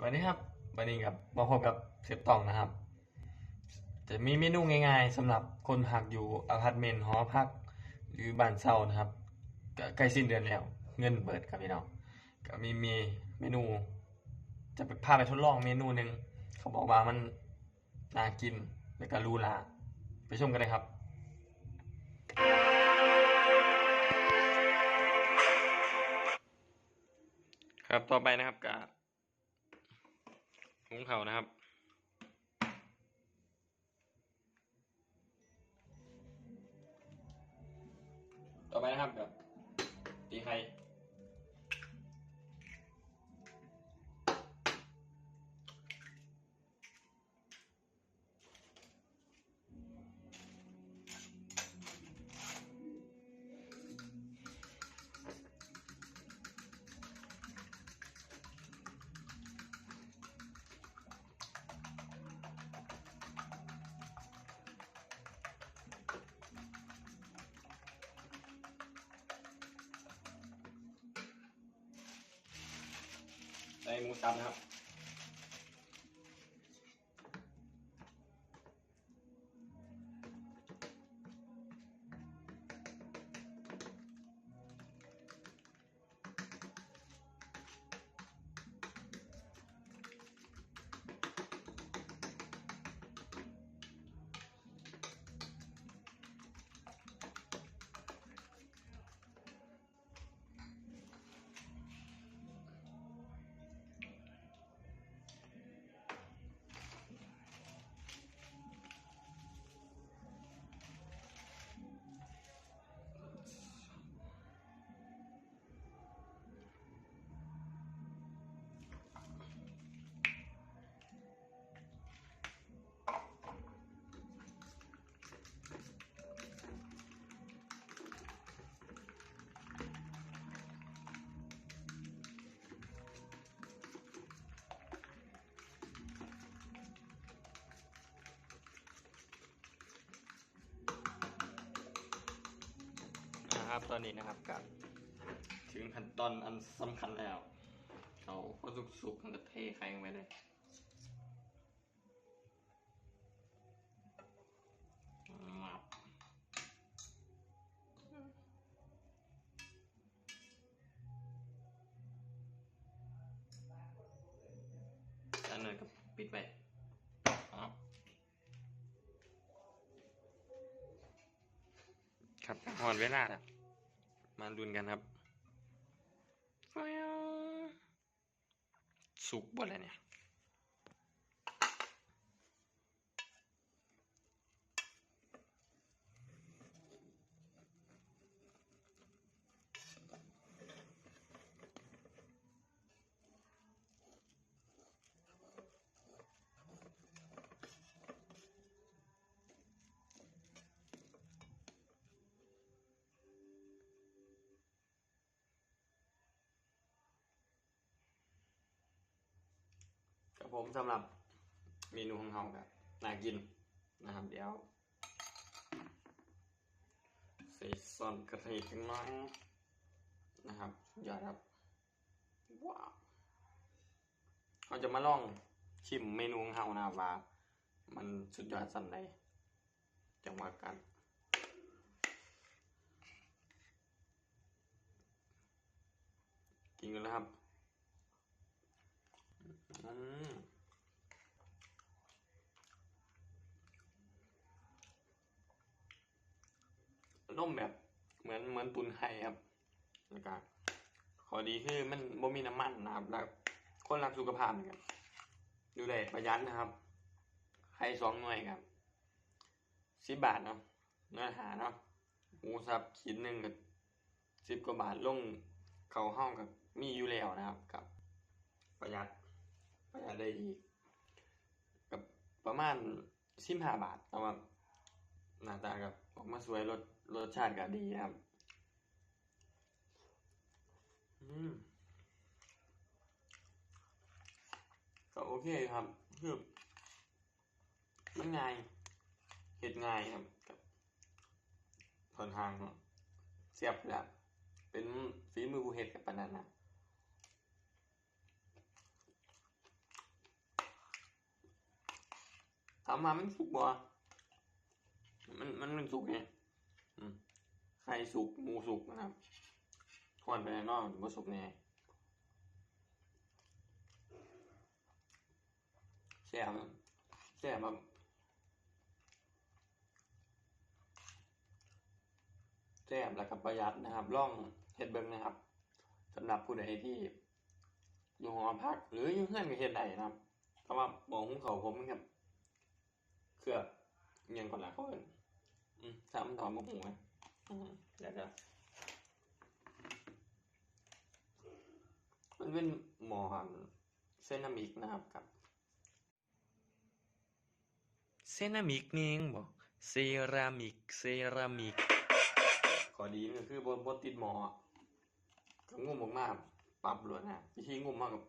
สวัสดีครับวันนี้กับมาพบกับเชฟตองนะครับ จะมีเมนูง่ายๆสำหรับคนพักอยู่อพาร์ตเมนต์หอพัก หรือบ้านเช่านะครับใกล้สิ้นเดือนแล้ว เงินเบิดครับพี่น้องก็มีมีเมนู จะไปพาไปทดลองเมนูหนึ่งเขาบอกว่ามันน่ากินแล้วก็รูหราไปชมกันเลยครับครับต่อไปนะครับกับ หุงเขานะครับต่อไปนะครับแบบตีไข่ ใส่หมูสับนะครับ ครับตอนนี้นะครับกับถึงขั้นตอนอันสำคัญแล้วเขาพอสุกสุกมันก็เทไข่ลงไปเลยมับอันนั้นก็ปิดไปครับหอนเวลาแล้ว มาดุนกันครับแววสุกบ่แล้วเนี่ย กับผมสำหรับเมนูของเราครับน่ากินนะครับ เดี๋ยวใส่ซอนกระเทียมจังน้อยนะครับยอดครับว้าวเราจะมาลองชิมเมนูของเรานะว่า มันสุดยอดสันใดจังหวะกันกินกันแล้วครับ อืมนุ่มแบบเหมือนเหมือนตุนไข่ครับแล้วก็ขอดีคือมันบ่มีน้ำมันนะครับแล้วคนรักสุขภาพนะครับดูได้ประหยัดนะครับไข่สองหน่วยครับสิบบาทเนาะเนื้อหาเนาะหมูสับชิ้นหนึ่งกับสิบกว่าบาทลงเขาห้องกับมีอยู่แล้วนะครับกับประหยัด ประหยัดได้อีกกับประมาณสิบห้าบาทแต่ว่าหน้าตากับออกมาสวยรสรสชาติก็ดีครับ อืมก็โอเคครับคือมันง่ายเห็ดง่ายครับกับค่อนข้างเสียบแหละเป็นฝีมือผู้เห็ดกับปานนันนะ ถามมามันสุกบ่มันมันมันสุกไงไข่สุกหมูสุกนะครับทอดไปในนอกถึงว่าสุกแน่แซ่บนะแซ่บแบบแซ่บแล้วก็ประหยัดนะครับล่องเฮ็ดเบิ่งนะครับสำหรับผู้ใดที่อยู่หอพักหรืออยู่เพื่อนก็เฮ็ดได้นะครับเพราะว่าหมองหุงเขาผมมันครับ เครือบเงียงก่อนละเขาเอิ้นอืมสามถอนมะหูนะอืมเดี๋ยวเดี๋ยวมันเป็นหมอหันเซรามิกนะครับกับเซรามิกนี่เองบ่เซรามิกเซรามิกข้อดีมันก็คือบนบนติดหมอก็งุ่มมากๆปรับรวดนะวิธีงุ่มมากกับ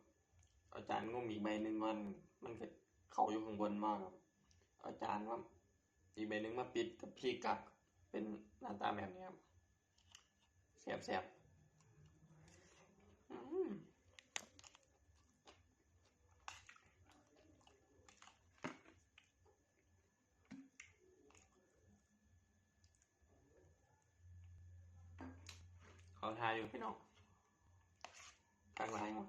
อาจารย์งุ่มอีกใบหนึ่งมัน มันก็เขาอยู่ข้างบนมากครับ อาจารย์ว่าอีกใบหนึ่งมาปิดกับพี่กักเป็นหน้าตาแบบนี้ครับแสบแสบอืมขอทายอยู่พี่น้องกลางลายมั้ง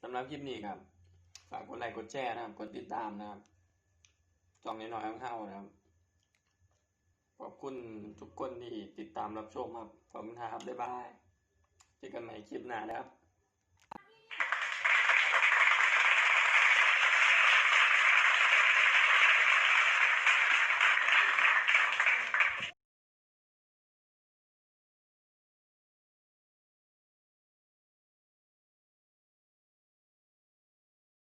สำ หรับคลิปนี้ครับ ฝากกดไลค์กดแชร์นะครับ กดติดตามนะครับจองน้อยๆของเข้านะครับ ขอบคุณทุกคนที่ติดตามรับชมครับ ขอบคุณครับ บ๊ายบาย เจอกันใหม่คลิปหน้านะครับ